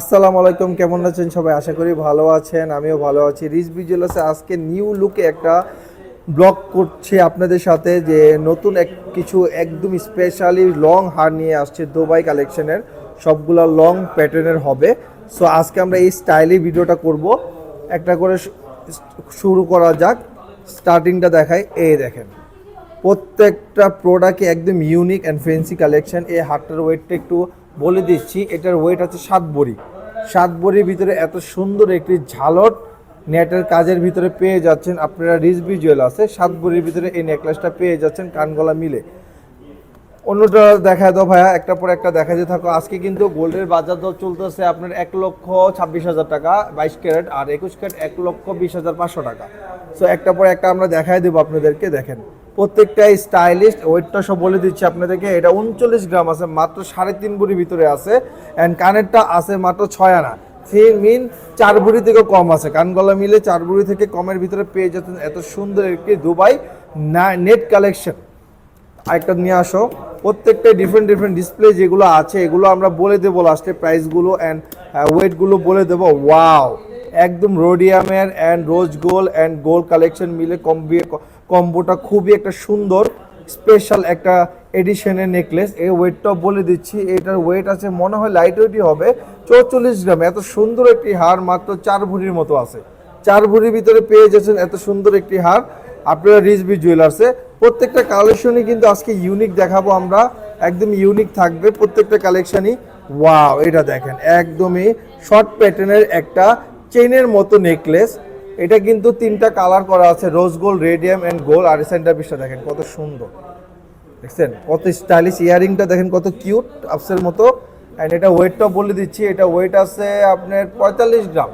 আসসালামু আলাইকুম, কেমন আছেন সবাই? আশা করি ভালো আছেন, আমিও ভালো আছি। রিচ ভিজুয়ালাসে আজকে নিউ লুকে একটা ব্লগ করছি আপনাদের সাথে, যে নতুন এক কিছু একদম স্পেশালি লং হার নিয়ে আসছে দুবাই কালেকশনের সবগুলো লং প্যাটার্নের হবে। সো আজকে আমরা এই স্টাইলে ভিডিওটা করব। একটা করে শুরু করা যাক। স্টার্টিংটা দেখাই। এই দেখেন, প্রত্যেকটা প্রোডাক্টে একদম ইউনিক অ্যান্ড ফেন্সি কালেকশন এই হারটার ওয়েটটা একটু বলে দিচ্ছি। এটার ওয়েট আছে সাত বড়ি। সাত বড়ির ভিতরে এত সুন্দর একটি ঝালট নেটের কাজের ভিতরে পেয়ে যাচ্ছেন আপনারা রিজবি জুয়েল আছে, সাত বড়ির ভিতরে এই নেকলেসটা পেয়ে যাচ্ছেন কানগলা মিলে। অন্যটা দেখা দাও ভাইয়া, একটা পর একটা দেখা যেতে থাকো। আজকে কিন্তু গোল্ডের বাজার দর চলতেছে আপনার এক লক্ষ ছাব্বিশ হাজার টাকা, বাইশ ক্যারেট, আর একুশ ক্যারেট এক লক্ষ বিশ হাজার পাঁচশো টাকা। সো একটা পর একটা আমরা দেখাই দেবো আপনাদেরকে, দেখেন। প্রত্যেকটাই স্টাইলিশ ওয়েটটা সব বলে দিচ্ছি আপনাদেরকে। এটা উনচল্লিশ গ্রাম আছে, মাত্র সাড়ে তিন বুড়ির ভিতরে আছে। অ্যান্ড কানেরটা আছে মাত্র ছয় আনা। থ্রি মিন চার বুড়ি থেকে কম আছে। কানগলা মিলে চার বুড়ি থেকে কমের ভিতরে পেয়ে যেতেন এত সুন্দর একটি দুবাই নেট কালেকশন। আরেকটা নিয়ে আসো। প্রত্যেকটা ডিফারেন্ট ডিফারেন্ট ডিসপ্লে যেগুলো আছে, এগুলো আমরা বলে দেবো লাস্টে প্রাইসগুলো অ্যান্ড ওয়েটগুলো বলে দেবো। ওয়াও একদম রোডিয়ামের and rose gold and gold collection মিলে কম্বি কম্বোটা খুবই একটা সুন্দর স্পেশাল একটা এডিশনের নেকলেস এই ওয়েটটাও বলে দিচ্ছি, এটার ওয়েট আছে, মনে হয় লাইট ওয়েটই হবে। চৌচল্লিশ গ্রাম, এত সুন্দর একটি হার, মাত্র চার ভরির মতো আছে। চার ভরির ভিতরে পেয়ে যাচ্ছেন এত সুন্দর একটি হার। আপনারা রিজবি জুয়েলার্সে প্রত্যেকটা কালেকশনই কিন্তু আজকে ইউনিক দেখাবো আমরা। একদম ইউনিক থাকবে প্রত্যেকটা কালেকশনই ওয়াও এটা দেখেন, একদমই শর্ট প্যাটার্নের একটা চেনের মতো নেকলেস এটা কিন্তু তিনটা কালার করা আছে rose gold rhodium and gold R centre পিসটা দেখেন, কত সুন্দর। দেখছেন? কত স্টাইলিশ ইয়ারিংটা দেখেন, কত কিউট আপসের মতো। অ্যান্ড এটা ওয়েটটা বলে দিচ্ছি, এটা ওয়েট আছে আপনার পঁয়তাল্লিশ গ্রাম।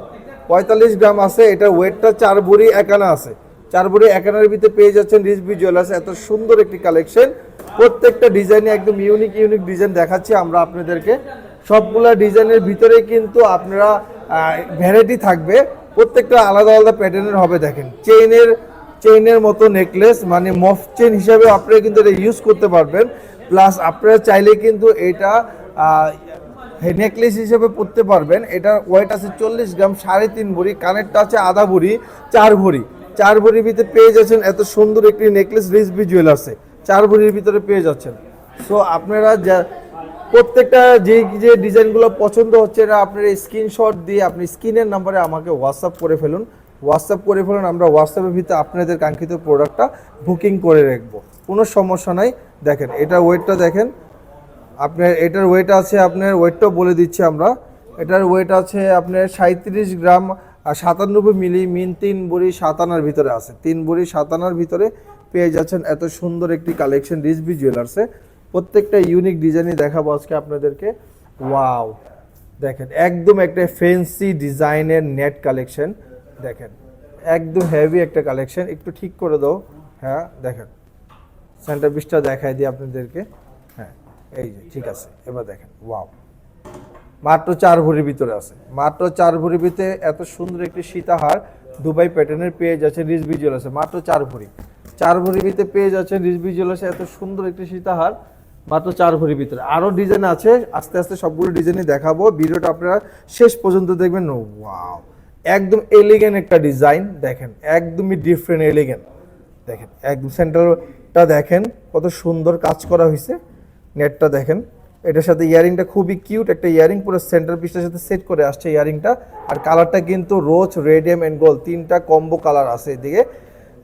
পঁয়তাল্লিশ গ্রাম আছে, এটা ওয়েটটা চার বুড়ি একানা আছে। চার বুড়ি একানার ভিতরে পেয়ে যাচ্ছেন রিজবি জুয়েলার্স এত সুন্দর একটি কালেকশন প্রত্যেকটা ডিজাইনে একদম ইউনিক ইউনিক ডিজাইন দেখাচ্ছি আমরা আপনাদেরকে। সবগুলা ডিজাইনের ভিতরে কিন্তু আপনারা ভ্যারাইটি থাকবে। প্রত্যেকটা আলাদা আলাদা প্যাটার্নের হবে, দেখেন। চেইনের চেইনের মতো নেকলেস মানে মফ চেন হিসাবে আপনারা কিন্তু এটা ইউজ করতে পারবেন। প্লাস আপনারা চাইলে কিন্তু এটা নেকলেস হিসেবে পরতে পারবেন। এটা ওয়েট আছে চল্লিশ গ্রাম, সাড়ে তিন ভরি। কানেরটা আছে আধা ভরি, চার ভরি। চার ভরির ভিতরে পেয়ে যাচ্ছেন এত সুন্দর একটি নেকলেস রিজবি জুয়েলার্সে চার ভরির ভিতরে পেয়ে যাচ্ছেন। সো আপনারা যা প্রত্যেকটা যে যে ডিজাইনগুলো পছন্দ হচ্ছে না, আপনার স্ক্রিনশট দিয়ে আপনি স্ক্রিনের নাম্বারে আমাকে হোয়াটসঅ্যাপ করে ফেলুন। হোয়াটসঅ্যাপ করে ফেলুন, আমরা হোয়াটসঅ্যাপের ভিতরে আপনাদের কাঙ্ক্ষিত প্রোডাক্টটা বুকিং করে রাখব। কোনো সমস্যা নাই। দেখেন এটা ওয়েটটা দেখেন। আপনার, এটার ওয়েট আছে আপনার ওয়েটটাও বলে দিচ্ছি আমরা। এটার ওয়েট আছে আপনার সাঁত্রিশ গ্রাম আর সাতানব্বই মিলি, মিন তিন বুড়ি সাতানার ভিতরে আছে। তিন বুড়ি সাতানার ভিতরে পেয়ে যাচ্ছেন এত সুন্দর একটি কালেকশন রিজবি জুয়েলার্সে প্রত্যেকটা ইউনিক ডিজাইনই দেখাবো আজকে আপনাদেরকে। ওয়াও দেখেন, একদম একটা ফেন্সি ডিজাইনের নেট কালেকশন দেখেন, একদম হেভি একটা কালেকশন একটু ঠিক করে দাও। হ্যাঁ দেখেন। সেন্টার পিসটা দেখাই দিই আপনাদেরকে। হ্যাঁ এই যে, ঠিক আছে। এবার দেখেন ওয়াও মাত্র চার ভরির ভিতরে আছে। মাত্র চার ভরির ভিতরে এত সুন্দর একটি সীতাহার দুবাই প্যাটার্নের পেয়ে যাচ্ছে রিজবি আছে মাত্র চার ভরি। চার ভরির ভিতরে পেয়ে যাচ্ছেন রিজবি আছে এত সুন্দর একটি সীতাহার। মাত্র চার ভরির ভিতরে। আরও ডিজাইন আছে, আস্তে আস্তে সবগুলো ডিজাইনই দেখাবো। ভিডিওটা আপনারা শেষ পর্যন্ত দেখবেন। ওয়াও, একদম এলিগেন্ট একটা ডিজাইন দেখেন, একদমই ডিফারেন্ট এলিগেন্ট দেখেন, একদম সেন্টারটা দেখেন, কত সুন্দর কাজ করা হয়েছে। নেটটা দেখেন, এটার সাথে ইয়ারিংটা খুবই কিউট একটা ইয়ারিং পুরো সেন্টার পিসটার সাথে সেট করে আসছে ইয়ারিংটা। আর কালারটা কিন্তু রোজ রেডিয়াম অ্যান্ড গোল্ড তিনটা কম্বো কালার আছে এদিকে।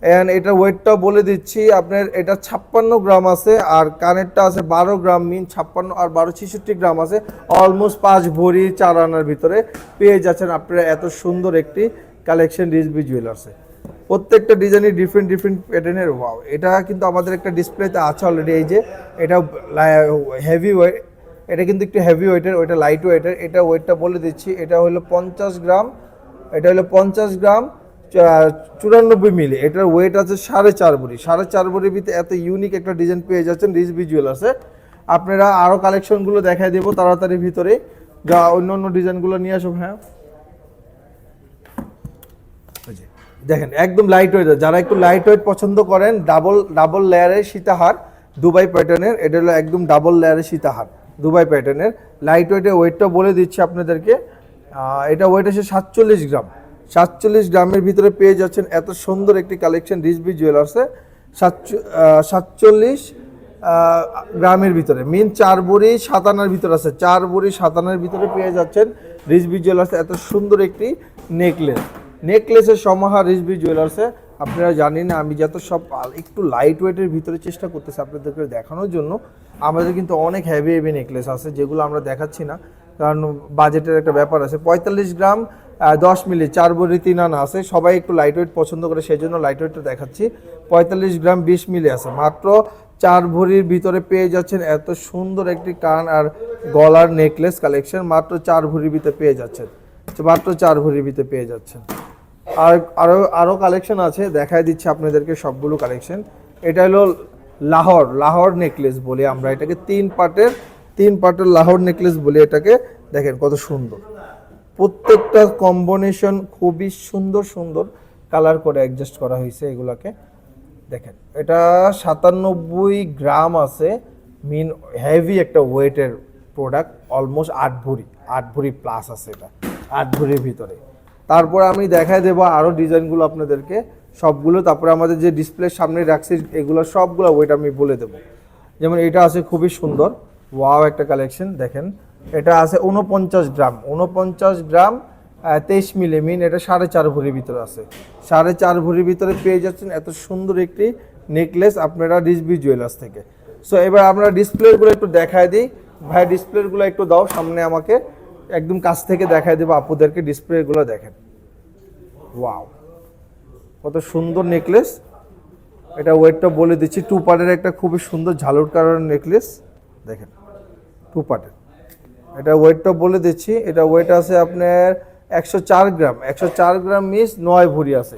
অ্যান্ড এটা ওয়েটটা বলে দিচ্ছি। আপনার এটা ছাপ্পান্ন গ্রাম আছে আর কানেরটা আছে বারো গ্রাম মিন ছাপ্পান্ন আর বারো ছেষট্টি গ্রাম আছে। অলমোস্ট পাঁচ ভরি চার আনার ভিতরে পেয়ে যাচ্ছেন আপনারা এত সুন্দর একটি কালেকশন রিজবি জুয়েলার্সে প্রত্যেকটা ডিজাইনই ডিফারেন্ট ডিফারেন্ট প্যাটার্নের ওয়াও এটা কিন্তু আমাদের একটা ডিসপ্লেতে আছে অলরেডি এই যে এটা হেভি ওয়েট এটা কিন্তু একটু হেভি ওয়েটের ওইটা লাইট ওয়েটের এটা ওয়েটটা বলে দিচ্ছি। এটা হলো পঞ্চাশ গ্রাম, এটা হলো পঞ্চাশ গ্রাম চুরানব্বই মিলি, এটার ওয়েট আছে সাড়ে চার ভরি সাড়ে চার ভরির ভিতরে এত ইউনিক একটা ডিজাইন পেয়ে যাচ্ছেন রিজবি আছে আপনারা আরও কালেকশনগুলো দেখাই দেবো তাড়াতাড়ি ভিতরে। যা অন্য অন্য ডিজাইনগুলো নিয়ে আসো হ্যাঁ। দেখেন, একদম লাইট ওয়েট যারা একটু লাইট ওয়েট পছন্দ করেন ডাবল ডাবল লেয়ারের সীতাহার দুবাই প্যাটার্নের এটা হলো একদম ডাবল লেয়ারের সীতাহার দুবাই প্যাটার্নের লাইট ওয়েটের ওয়েটটা বলে দিচ্ছি আপনাদেরকে। এটা ওয়েট আছে সাতচল্লিশ গ্রাম। সাতচল্লিশ গ্রামের ভিতরে পেয়ে যাচ্ছেন এত সুন্দর একটি কালেকশন রিজবি জুয়েলার্সে সাতচল্লিশ গ্রামের ভিতরে। মিন চার বড়ি সাতানার ভিতরে আছে। চার বড়ি সাতানার ভিতরে পেয়ে যাচ্ছেন রিজবি জুয়েলার্সে এত সুন্দর একটি নেকলেস নেকলেসের সমাহার রিজবি জুয়েলার্সে আপনারা জানেন আমি যত সব একটু লাইট ওয়েটের ভিতরে চেষ্টা করতেছি আপনাদেরকে দেখানোর জন্য। আমাদের কিন্তু অনেক হ্যাভি হেভি নেকলেস আছে, যেগুলো আমরা দেখাচ্ছি না। কারণ বাজেটের একটা ব্যাপার আছে। পঁয়তাল্লিশ গ্রাম দশ মিলি, চার বড়ি, তিন আনা আছে। সবাই একটু লাইট ওয়েট পছন্দ করে সেই জন্য লাইট ওয়েটটা দেখাচ্ছি। পঁয়তাল্লিশ গ্রাম, বিশ মিলি আছে। মাত্র চার ভরির ভিতরে পেয়ে যাচ্ছেন এত সুন্দর একটি কান আর গলার নেকলেস কালেকশন মাত্র চার ভরির ভিতরে পেয়ে যাচ্ছেন। মাত্র চার ভরির ভিতরে পেয়ে যাচ্ছেন। আর আরও আরও কালেকশন আছে। দেখাই দিচ্ছি আপনাদেরকে সবগুলো কালেকশন এটা হলো লাহোর লাহোর নেকলেস বলি আমরা। এটাকে তিন পার্টের তিন পার্টের লাহোর নেকলেস বলি এটাকে, দেখেন কত সুন্দর। প্রত্যেকটা কম্বিনেশন খুবই সুন্দর সুন্দর কালার করে অ্যাডজাস্ট করা হয়েছে এগুলাকে। দেখেন, এটা সাতানব্বই গ্রাম আছে মিন হেভি একটা ওয়েটের প্রোডাক্ট অলমোস্ট আট ভরি আট ভরি প্লাস আছে এটা, আট ভরির ভিতরে। তারপর আমি দেখাই দেবো আরও ডিজাইনগুলো আপনাদেরকে, সবগুলো। তারপরে আমাদের যে ডিসপ্লের সামনে রাখছি, এগুলো সবগুলো ওয়েট আমি বলে দেবো। যেমন এটা আছে খুবই সুন্দর। ওয়াও একটা কালেকশন দেখেন। এটা আছে উনপঞ্চাশ গ্রাম। উনপঞ্চাশ গ্রাম তেইশ মিলি মিন এটা সাড়ে চার ভরির ভিতরে আছে। সাড়ে চার ভরির ভিতরে পেয়ে যাচ্ছেন এত সুন্দর একটি নেকলেস আপনারা রিসবি জুয়েলার্স থেকে। সো এবার আমরা ডিসপ্লেগুলো একটু দেখায় দিই। ভাই ডিসপ্লেগুলো একটু দাও, সামনে আমাকে একদম কাছ থেকে দেখায় দেবো, আপুদেরকে ডিসপ্লেগুলো দেখেন। ওয়াও কত সুন্দর নেকলেস এটা ওয়েটটা বলে দিচ্ছি, টু পার্টের একটা খুবই সুন্দর ঝালুর কালার নেকলেস দেখেন। টু পার্টের এটা ওয়েটটা বলে দিচ্ছি। এটা ওয়েট আছে আপনার একশো চার গ্রাম। একশো চার গ্রাম মিস নয় ভরি আছে।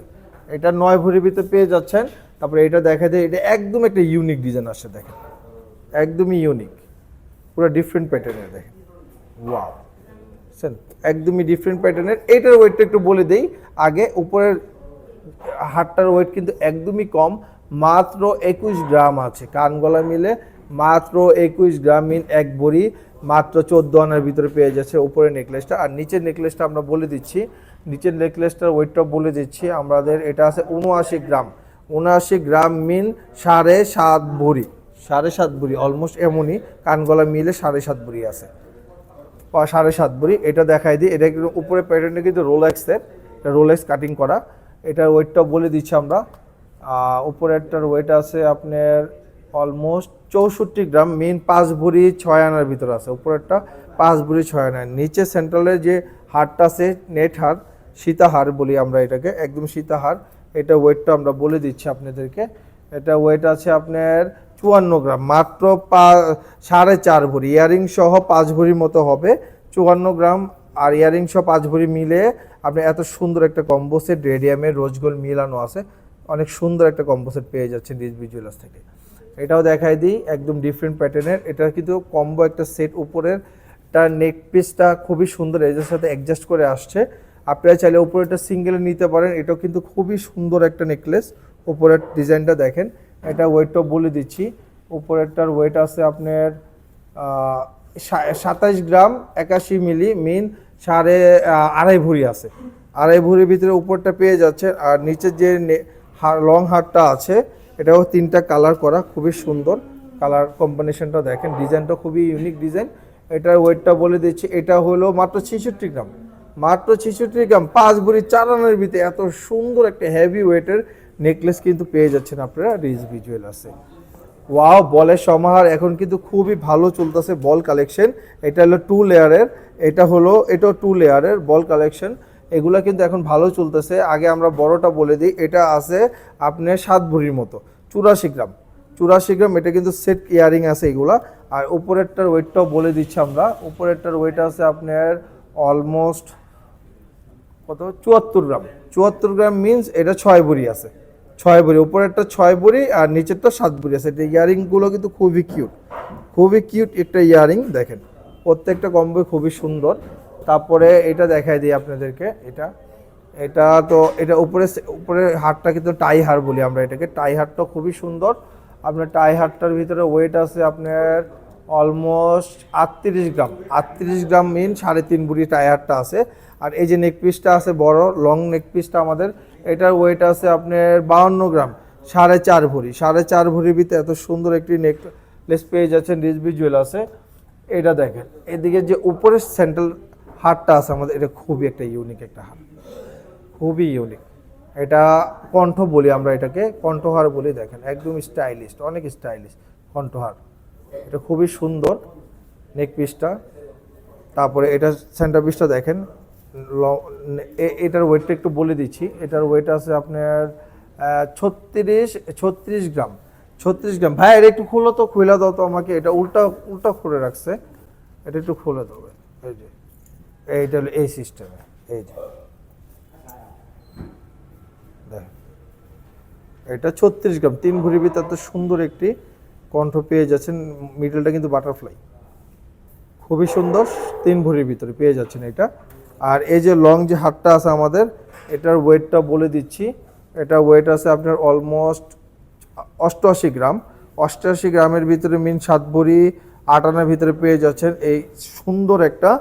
এটা নয় ভরির ভিতরে পেয়ে যাচ্ছেন। তারপরে এটা দেখা যায়, এটা একদম একটা ইউনিক ডিজাইন আসছে, দেখেন। একদমই ইউনিক পুরো ডিফারেন্ট প্যাটার্নের দেখেন। ওয়াও বুঝছেন একদমই ডিফারেন্ট প্যাটার্নের এইটার ওয়েটটা একটু বলে দেই। আগে উপরের হাটটার ওয়েট কিন্তু একদমই কম। মাত্র একুশ গ্রাম আছে। কান গলা মিলে মাত্র একুশ গ্রাম মিন এক বড়ি মাত্র চোদ্দ আনার ভিতরে পেয়ে যাচ্ছে উপরের নেকলেসটা। আর নিচের নেকলেসটা আমরা বলে দিচ্ছি, নিচের নেকলেসটার ওয়েটটা বলে দিচ্ছি, আমাদের এটা আছে উনআশি গ্রাম। উনআশি গ্রাম মিন সাড়ে সাত ভরি সাড়ে সাত ভরি অলমোস্ট এমনই কানগলা মিলে সাড়ে সাত ভরি আছে। সাড়ে সাত ভরি এটা দেখাই দিই, এটা কিন্তু উপরে প্যাটার্নটা কিন্তু রোলেক্সের রোলেক্স কাটিং করা। এটার ওয়েটটা বলে দিচ্ছি আমরা। উপরেরটার ওয়েট আছে আপনার অলমোস্ট চৌষট্টি গ্রাম মেন পাঁচ ভরি ছয় আনার ভিতরে আছে, উপরেরটা পাঁচ ভরি ছয় আনার। নিচে সেন্ট্রালের যে হারটা আছে নেট হার, সীতাহার বলি আমরা এটাকে, একদম সীতাহার, এটা ওয়েটটা আমরা বলে দিচ্ছি আপনাদেরকে। এটা ওয়েট আছে আপনার চুয়ান্ন গ্রাম, মাত্র পা, সাড়ে চার ভরি ইয়ারিং সহ পাঁচ ভরির মতো হবে। চুয়ান্ন গ্রাম আর ইয়ারিং সহ পাঁচ ভরি মিলে আপনি এত সুন্দর একটা কম্বো সেট রেডিয়ামের রোজগোল মিলানো আছে। অনেক সুন্দর একটা কম্বো সেট পেয়ে যাচ্ছেন ডিসবি জুয়েলার্স থেকে। এটাও দেখাই দিই, একদম ডিফারেন্ট প্যাটার্নের এটা কিন্তু কম্বো একটা সেট উপরের, তার নেক পিসটা খুবই সুন্দর এদের সাথে অ্যাডজাস্ট করে আসছে। আপনারা চাইলে উপরেটা সিঙ্গেলে নিতে পারেন, এটাও কিন্তু খুবই সুন্দর একটা নেকলেস উপরের ডিজাইনটা দেখেন, এটা ওয়েটটাও বলে দিচ্ছি। উপরেরটার ওয়েট আছে আপনার সাতাশ গ্রাম একাশি মিলি মিন সাড়ে আড়াই ভরি আছে। আড়াই ভরির ভিতরে উপরটা পেয়ে যাচ্ছে আর নিচের যে লং হারটা আছে এটাও তিনটা কালার করা, খুবই সুন্দর। কালার কম্বিনেশনটা দেখেন ডিজাইনটা খুবই ইউনিক ডিজাইন এটার ওয়েটটা বলে দিচ্ছি, এটা হলো মাত্র ছেষট্টি গ্রাম। মাত্র ছেষট্টি গ্রাম, পাঁচ ভরি চার আনার ভিতরে এত সুন্দর একটা হেভি ওয়েটের নেকলেস কিন্তু পেয়ে যাচ্ছেন আপনারা রিজবি জুয়েলার্সে ওয়াও বলের সমাহার এখন কিন্তু খুবই ভালো চলতেছে বল কালেকশন এটা হলো টু লেয়ারের এটা হলো, এটাও টু লেয়ারের বল কালেকশন এগুলা কিন্তু এখন ভালো চলতেছে। আগে আমরা বড়টা বলে দিই, এটা আছে আপনার সাত ভরির মতো, চুরাশি গ্রাম। চুরাশি গ্রাম, এটা কিন্তু সেট ইয়ারিং আছে এগুলা। আর উপরেরটার ওয়েটটাও বলে দিচ্ছি আমরা। উপরেরটার ওয়েট আছে আপনার অলমোস্ট কত? চুয়াত্তর গ্রাম। চুয়াত্তর গ্রাম মিনস এটা ছয় ভরি আছে। ছয় ভরি, উপরেরটা ছয় ভরি আর নিচেরটা সাত ভরি আছে। এটা ইয়ারিংগুলো কিন্তু খুবই কিউট খুবই কিউট একটা ইয়ারিং দেখেন। প্রত্যেকটা কম্বো খুবই সুন্দর। তারপরে এটা দেখাই দিই আপনাদেরকে, এটা এটা তো, এটা উপরে উপরে হারটা কিন্তু টাই হার বলি আমরা এটাকে। টাই হারটা খুবই সুন্দর। আপনার টাই হারটার ভিতরে ওয়েট আছে আপনার অলমোস্ট আটত্রিশ গ্রাম। আটত্রিশ গ্রাম মিন সাড়ে তিন বুড়ি টাই হারটা আছে। আর এই যে নেক পিসটা আছে বড় লং নেক পিসটা আমাদের, এটার ওয়েট আছে আপনার বাউন্ন গ্রাম। সাড়ে চার ভরি, সাড়ে চার ভরির ভিতরে এত সুন্দর একটি নেকলেস পেয়ে যাচ্ছেন রিজবি জুয়েলার্সে এটা দেখেন, এদিকে যে উপরের সেন্ট্রাল হারটা আছে আমাদের, এটা খুবই একটা ইউনিক একটা হার। খুবই ইউনিক এটা কণ্ঠ বলি আমরা এটাকে, কণ্ঠহার বলি দেখেন, একদম স্টাইলিশ অনেক স্টাইলিশ কণ্ঠহার। এটা খুবই সুন্দর নেক পিসটা তারপরে এটা সেন্টার পিসটা দেখেন এটার ওয়েটটা একটু বলে দিচ্ছি। এটার ওয়েট আছে আপনার ছত্রিশ ছত্রিশ গ্রাম। ছত্রিশ গ্রাম। ভাই, এটা একটু খুলো তো, খুলে দাও তো আমাকে। এটা উল্টা উল্টা খুলে রাখছে। এটা একটু খুলে দেবে এই যে। এইটা হলো এই সিস্টেমে এই যে। এটা ছত্রিশ গ্রাম, তিন ভরির ভিতর তো সুন্দর একটি কণ্ঠ পেয়ে যাচ্ছেন মিডলটা কিন্তু বাটারফ্লাই খুবই সুন্দর, তিন ভরির ভিতরে পেয়ে যাচ্ছেন এটা। আর এই যে লং যে হাতটা আছে আমাদের, এটার ওয়েটটা বলে দিচ্ছি। এটা ওয়েট আছে আপনার অলমোস্ট অষ্টআশি গ্রাম। অষ্টআশি গ্রামের ভিতরে মিন সাত ভরি আট আনার ভিতরে পেয়ে যাচ্ছেন এই সুন্দর একটা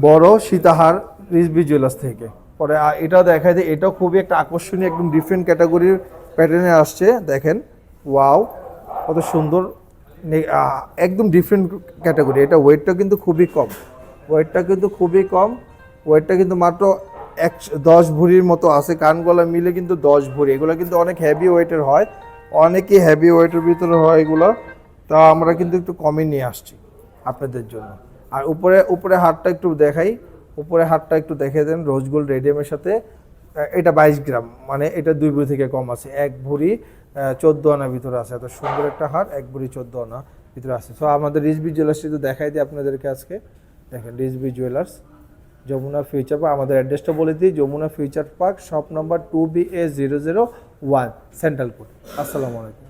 বড় সীতাহার রিসবি জুয়েলার্স থেকে। পরে, আ- এটাও দেখায় যে এটাও খুবই একটা আকর্ষণীয়, একদম ডিফারেন্ট ক্যাটাগরির প্যাটার্নে আসছে, দেখেন। ওয়াও, কত সুন্দর একদম ডিফারেন্ট ক্যাটাগরি এটা ওয়েটটা কিন্তু খুবই কম। ওয়েটটা কিন্তু খুবই কম। ওয়েটটা কিন্তু মাত্র এক, দশ ভরির মতো আছে। কানগলা মিলে কিন্তু দশ ভরি। এগুলো কিন্তু অনেক হ্যাভি ওয়েটের হয়। অনেকই হ্যাভি ওয়েটের ভিতরে হয় এগুলো। তা আমরা কিন্তু একটু কমই নিয়ে আসছি আপনাদের জন্য। আর উপরে উপরে হাটটা একটু দেখাই। উপরে হাটটা একটু দেখে দেন রোজ গোল্ড রেডিয়ামের সাথে এটা বাইশ গ্রাম মানে এটা দুই ভরি থেকে কম আছে। এক ভরি চোদ্দ আনা ভিতরে আছে। এত সুন্দর একটা হাট এক ভরি চোদ্দ আনা ভিতরে আছে। সো আমাদের রিজবি জুয়েলার্সটি তো দেখাই দিই আপনাদেরকে আজকে। দেখেন Rizvi jewellers Jamuna future park আমাদের অ্যাড্রেসটা বলে দিই, Jamuna future park shop number two B A zero zero one central code আসসালামু আলাইকুম।